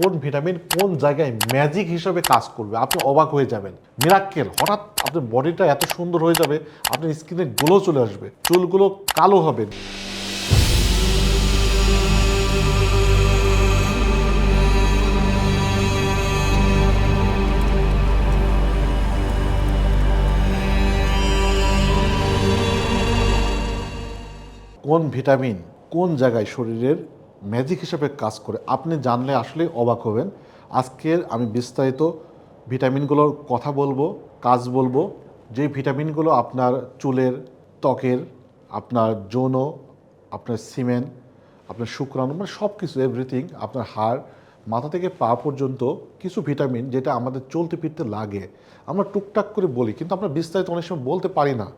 কোন ভিটামিন কোন জায়গায় ম্যাজিক হিসেবে কাজ করবে? আপনি অবাক হয়ে যাবেন। মিরাক্কেল হঠাৎ আপনার বডিটা এত সুন্দর হয়ে যাবে, আপনার স্কিনে গ্লো চলে আসবে, চুলগুলো কালো হবে। কোন ভিটামিন কোন জায়গায় শরীরের ম্যাজিক হিসেবে কাজ করে। আপনি জানলে আসলে অবাক হবেন। আজকের আমি বিস্তারিত ভিটামিনগুলোর কথা বলব, কাজ বলব। যে ভিটামিনগুলো আপনার চুলের ত্বকের, আপনার যৌন, আপনার সিমেন্ট, আপনার শুক্রাণু মানে সব কিছু এভরিথিং আপনার হাড়, মাথা থেকে পা পর্যন্ত কিছু ভিটামিন যেটা আমাদের চলতে ফিরতে লাগে। আমরা টুকটাক করে বলি, কিন্তু আমরা বিস্তারিত অনেক সময় বলতে পারি না।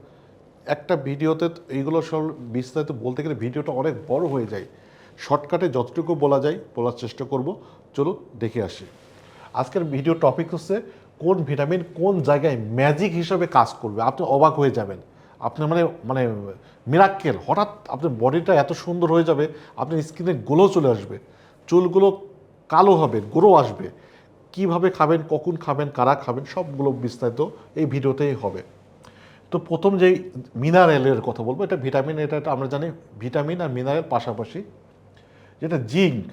একটা ভিডিওতে এইগুলো সব বিস্তারিত বলতে গেলে ভিডিওটা অনেক বড় হয়ে যায়। শর্টকাটে যতটুকু বলা যায়, বলার চেষ্টা করব। চলো দেখে আসি। আজকের ভিডিও টপিক হচ্ছে কোন ভিটামিন কোন জায়গায় ম্যাজিক হিসাবে কাজ করবে। আপনি অবাক হয়ে যাবেন। আপনি মানে মানে মিরাক্কেল হঠাৎ আপনার বডিটা এত সুন্দর হয়ে যাবে, আপনার স্কিনে গ্লো চলে আসবে, চুলগুলো কালো হবে গ্রো আসবে। কীভাবে খাবেন, কখন খাবেন, কারা খাবেন, সবগুলো বিস্তারিত এই ভিডিওতেই হবে। তো প্রথম যেই মিনারেলের কথা বলব, এটা ভিটামিন এটা আমরা জানি ভিটামিন আর মিনারেল পাশাপাশি যেটা জিঙ্ক।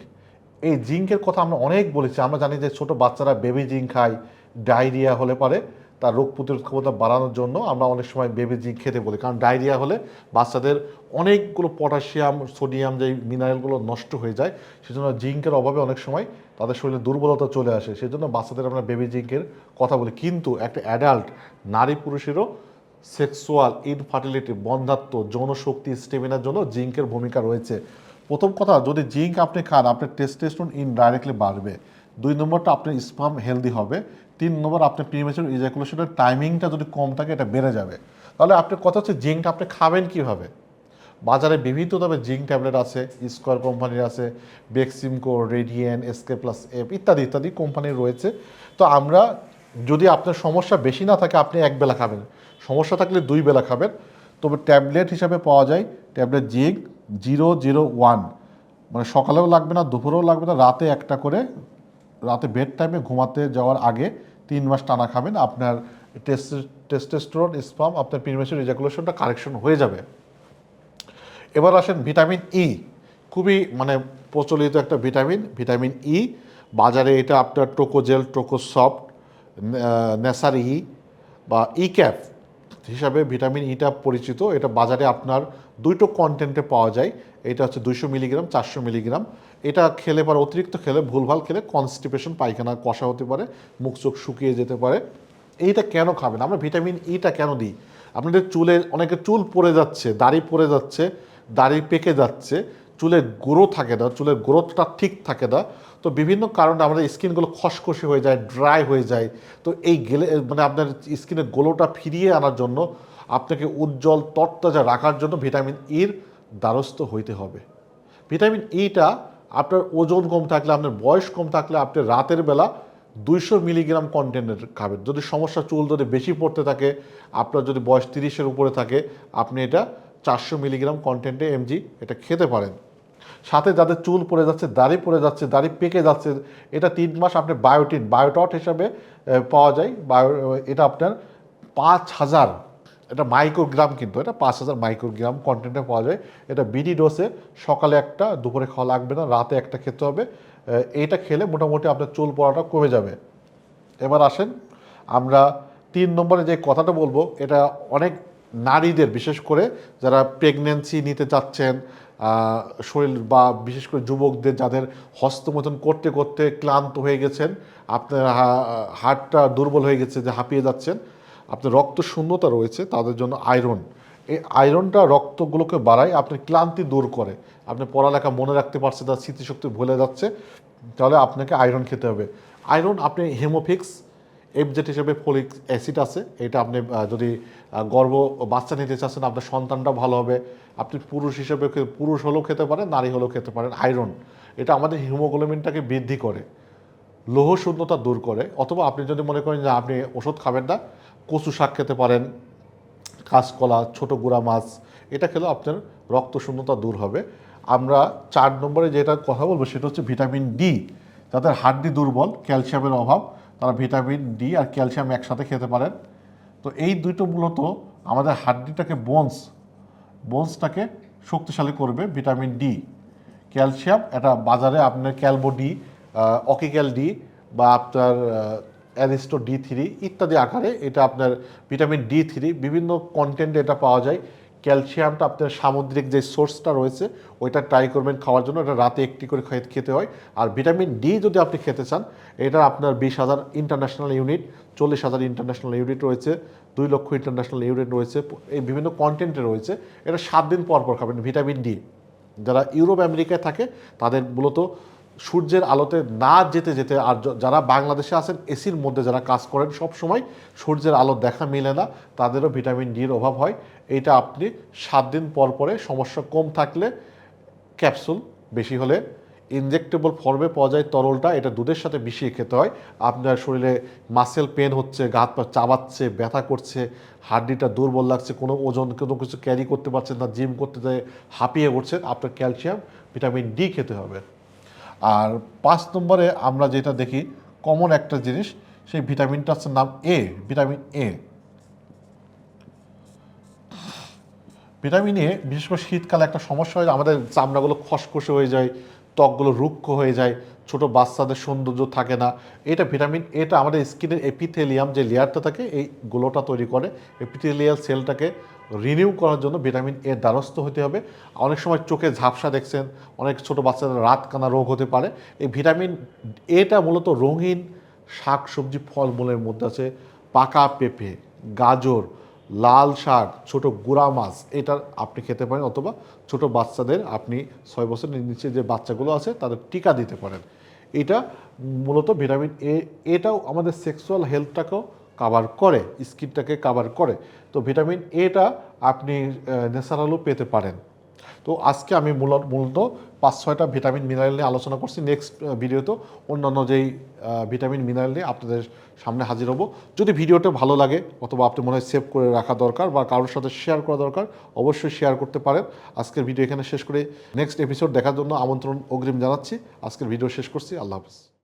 এই জিঙ্কের কথা আমরা অনেক বলেছি। আমরা জানি যে ছোট বাচ্চারা বেবি জিঙ্ক খায়, ডায়রিয়া হলে পারে, তার রোগ প্রতিরোধ ক্ষমতা বাড়ানোর জন্য আমরা অনেক সময় বেবি জিঙ্ক খেতে বলি। কারণ ডায়রিয়া হলে বাচ্চাদের অনেকগুলো পটাশিয়াম, সোডিয়াম যে মিনারেলগুলো নষ্ট হয়ে যায়, সেজন্য জিঙ্কের অভাবে অনেক সময় তাদের শরীরে দুর্বলতা চলে আসে। সেজন্য বাচ্চাদের আমরা বেবি জিঙ্কের কথা বলি। কিন্তু একটা অ্যাডাল্ট নারী পুরুষেরও সেক্সুয়াল ইনফার্টিলিটি, বন্ধাত্ম যৌন শক্তি স্টেমিনার জন্য জিঙ্কের ভূমিকা রয়েছে। প্রথম কথা, যদি জিঙ্ক আপনি খান, আপনার টেস্টেস্টোন ইনডাইরেক্টলি বাড়বে। দুই নম্বরটা, আপনার স্পাম হেলদি হবে। তিন নম্বর আপনার প্রিমেচার ইজাকুলেশনের টাইমিংটা যদি কম থাকে, এটা বেড়ে যাবে। তাহলে আপনার কথা হচ্ছে, জিঙ্কটা আপনি খাবেন কীভাবে? বাজারে বিভিন্ন তবে জিঙ্ক ট্যাবলেট আছে স্কোয়ার কোম্পানির আছে Beximco Radiant S K plus F ইত্যাদি ইত্যাদি কোম্পানি রয়েছে। তো আমরা, যদি আপনার সমস্যা বেশি না থাকে, আপনি এক বেলা খাবেন। সমস্যা থাকলে দুই বেলা খাবেন। তবে ট্যাবলেট হিসাবে পাওয়া যায়, tablet zinc zero zero one. মানে সকালেও লাগবে না, দুপুরেও লাগবে না, রাতে একটা করে, রাতে বেড টাইমে ঘুমাতে যাওয়ার আগে তিন মাস টানা খাবেন, আপনার টেস্ট টেস্টেস্টোরন স্পাম আপনার প্রিমেশন রিজাকুলেশনটা কারেকশন হয়ে যাবে। এবার আসেন ভিটামিন ই খুবই মানে প্রচলিত একটা ভিটামিন ভিটামিন ই বাজারে এটা আপনার টোকোজেল টোকোসফট নেসার ই বা ই ক্যাপ হিসাবে ভিটামিন ইটা পরিচিত। এটা বাজারে আপনার দুইটো কন্টেন্টে পাওয়া যায়। এটা হচ্ছে দুইশো মিলিগ্রাম, চারশো মিলিগ্রাম। এটা খেলে পরে অতিরিক্ত খেলে, ভুলভাল খেলে কনস্টিপেশন পায়খানা, কষা হতে পারে, মুখ চোখ শুকিয়ে যেতে পারে। এইটা কেন খাবেন? আমরা ভিটামিন ইটা কেন দিই? আপনাদের চুলে অনেকে চুল পড়ে যাচ্ছে, দাড়ি পড়ে যাচ্ছে, দাড়ি পেকে যাচ্ছে, চুলের গ্রো থাকে না, চুলের গ্রোথটা ঠিক থাকে না। তো বিভিন্ন কারণে আমাদের স্কিনগুলো খসখসে হয়ে যায়, ড্রাই হয়ে যায়। তো এই গেলে মানে আপনার স্কিনের গ্লোটা ফিরিয়ে আনার জন্য আপনাকে উজ্জ্বল তরতাজা রাখার জন্য ভিটামিন ইর দ্বারস্থ হইতে হবে। ভিটামিন ইটা আপনার ওজন কম থাকলে, আপনার বয়স কম থাকলে আপনি রাতের বেলা দুইশো মিলিগ্রাম কন্টেন্টের খাবেন। যদি সমস্যা চুল যদি বেশি পড়তে থাকে, আপনার যদি বয়স তিরিশের উপরে থাকে, আপনি এটা চারশো মিলিগ্রাম কন্টেন্টে এমজি এটা খেতে পারেন। সাথে যাদের চুল পড়ে যাচ্ছে, দাড়ি পড়ে যাচ্ছে, দাড়ি পেকে যাচ্ছে, এটা তিন মাস আপনি বায়োটিন বায়োটট হিসাবে পাওয়া যায়। বায়ো এটা আপনার পাঁচ হাজার, এটা মাইক্রোগ্রাম কিন্তু, এটা পাঁচ হাজার মাইক্রোগ্রাম কন্টেন্টে পাওয়া যায়। এটা বিডি ডোসে সকালে একটা, দুপুরে খাওয়া লাগবে না, রাতে একটা খেতে হবে। এইটা খেলে মোটামুটি আপনার চুল পড়াটা কমে যাবে। এবার আসেন, আমরা তিন নম্বরে যে কথাটা বলব, এটা অনেক নারীদের, বিশেষ করে যারা প্রেগনেন্সি নিতে চাচ্ছেন শরীর বা বিশেষ করে যুবকদের যাদের হস্তমোচন করতে করতে ক্লান্ত হয়ে গেছেন, আপনার হাড়টা দুর্বল হয়ে গেছে যে হাঁপিয়ে যাচ্ছেন, আপনার রক্ত শূন্যতা রয়েছে, তাদের জন্য আয়রন। এই আয়রনটা রক্তগুলোকে বাড়ায় আপনার ক্লান্তি দূর করে। আপনি পড়ালেখা মনে রাখতে পারছেন তার স্মৃতিশক্তি ভুলে যাচ্ছে, তাহলে আপনাকে আয়রন খেতে হবে। আয়রন আপনি হেমোফিক্স এফজেট হিসেবে ফলিক অ্যাসিড আছে। এটা আপনি যদি গর্ভ বাচ্চা নিতে চাচ্ছেন, আপনার সন্তানটা ভালো হবে। আপনি পুরুষ হিসেবে পুরুষ হলেও খেতে পারেন, নারী হলেও খেতে পারেন। আয়রন, এটা আমাদের হিমোগ্লোবিনটাকে বৃদ্ধি করে, লৌহ শূন্যতা দূর করে। অথবা আপনি যদি মনে করেন যে আপনি ওষুধ খাবেন না, কচু শাক খেতে পারেন, কাঁচকলা, ছোট গুঁড়া মাছ, এটা খেলেও আপনার রক্ত শূন্যতা দূর হবে। আমরা চার নম্বরে যেটা কথা বলব, সেটা হচ্ছে ভিটামিন ডি। যাদের হাড্ডি দুর্বল, ক্যালসিয়ামের অভাব তারা ভিটামিন ডি আর ক্যালসিয়াম একসাথে খেতে পারেন। তো এই দুটো মূলত আমাদের হাড্ডিটাকে বোনস বোনসটাকে শক্তিশালী করবে ভিটামিন ডি ক্যালসিয়াম, এটা বাজারে আপনার ক্যালবো ডি অকিক্যাল ডি বা আপনার অ্যারিস্টো ডি থ্রি ইত্যাদি আকারে এটা আপনার ভিটামিন ডি থ্রি বিভিন্ন কন্টেন্টে এটা পাওয়া যায়। ক্যালসিয়ামটা আপনার সামুদ্রিক যে সোর্সটা রয়েছে, ওইটা ট্রাই করবেন খাওয়ার জন্য। এটা রাতে একটি করে খেতে- হয়। আর ভিটামিন ডি যদি আপনি খেতে চান, এটা আপনার বিশ হাজার ইন্টারন্যাশনাল ইউনিট চল্লিশ হাজার ইন্টারন্যাশনাল ইউনিট রয়েছে, দুই লক্ষ ইন্টারন্যাশনাল ইউনিট রয়েছে, এই বিভিন্ন কন্টেন্টে রয়েছে। এটা সাত দিন পর পর খাবেন ভিটামিন ডি যারা ইউরোপ, আমেরিকায় থাকে, তাদের মূলত সূর্যের আলোতে না যেতে যেতে আর যারা বাংলাদেশে আছেন, এসির মধ্যে যারা কাজ করেন সব সময় সূর্যের আলো দেখা মেলে না, তাদেরও ভিটামিন ডির অভাব হয়। এটা আপনি সাত দিন পর পরে সমস্যা কম থাকলে ক্যাপসুল বেশি হলে ইনজেক্টেবল ফর্মে পাওয়া যায় তরলটা, এটা দুধের সাথে মিশিয়ে খেতে হয়। আপনার শরীরে মাসেল পেন হচ্ছে গা হাত পা চাবাচ্ছে, ব্যথা করছে, হাড্ডিটা দুর্বল লাগছে, কোনো ওজন, কোনো কিছু ক্যারি করতে পারছেন না জিম করতে যায়, হাঁপিয়ে পড়ছেন, আপনার ক্যালসিয়াম ভিটামিন ডি খেতে হবে। আর পাঁচ নম্বরে আমরা যেটা দেখি কমন একটা জিনিস, সেই ভিটামিনটা হচ্ছে নাম এ ভিটামিন এ ভিটামিন এ বিশেষ করে শীতকালে একটা সমস্যা হয়, আমাদের চামড়াগুলো খসখসে হয়ে যায়, ত্বকগুলো রুক্ষ হয়ে যায়, ছোট বাচ্চাদের সৌন্দর্য থাকে না। এটা ভিটামিন এটা আমাদের স্কিনের এপিথেলিয়াম যে লেয়ারটা থাকে, এই গুলোটা তৈরি করে এপিথেলিয়াল সেলটাকে রিনিউ করার জন্য ভিটামিন এর দ্বারস্থ হতে হবে। অনেক সময় চোখে ঝাপসা দেখছেন, অনেক ছোট বাচ্চাদের রাত কানা রোগ হতে পারে। এই ভিটামিন এটা মূলত রঙিন শাক সবজি ফলমূলের মধ্যে আছে। পাকা পেঁপে, গাজর, লাল শাক, ছোট গুঁড়া মাছ, এটা আপনি খেতে পারেন অথবা ছোট বাচ্চাদের আপনি ছয় বছরের নিচে যে বাচ্চাগুলো আছে তাদের টিকা দিতে পারেন। এটা মূলত ভিটামিন এ এটাও আমাদের সেক্সুয়াল হেলথটাকেও কাভার করে, স্কিনটাকে কাভার করে, তো ভিটামিন এটা আপনি ন্যাচারালও পেতে পারেন। তো আজকে আমি মূলত মূলত পাঁচ ছয়টা ভিটামিন মিনারেল নিয়ে আলোচনা করছি। নেক্সট ভিডিওতে অন্যান্য যেই ভিটামিন মিনারেল নিয়ে আপনাদের সামনে হাজির হব। যদি ভিডিওটা ভালো লাগে অথবা আপনি মনে হয় সেভ করে রাখা দরকার বা কারোর সাথে শেয়ার করা দরকার, অবশ্যই শেয়ার করতে পারেন। আজকের ভিডিও এখানে শেষ করে। নেক্সট এপিসোড দেখার জন্য আমন্ত্রণ অগ্রিম জানাচ্ছি। আজকের ভিডিও শেষ করছি। আল্লাহ হাফিজ।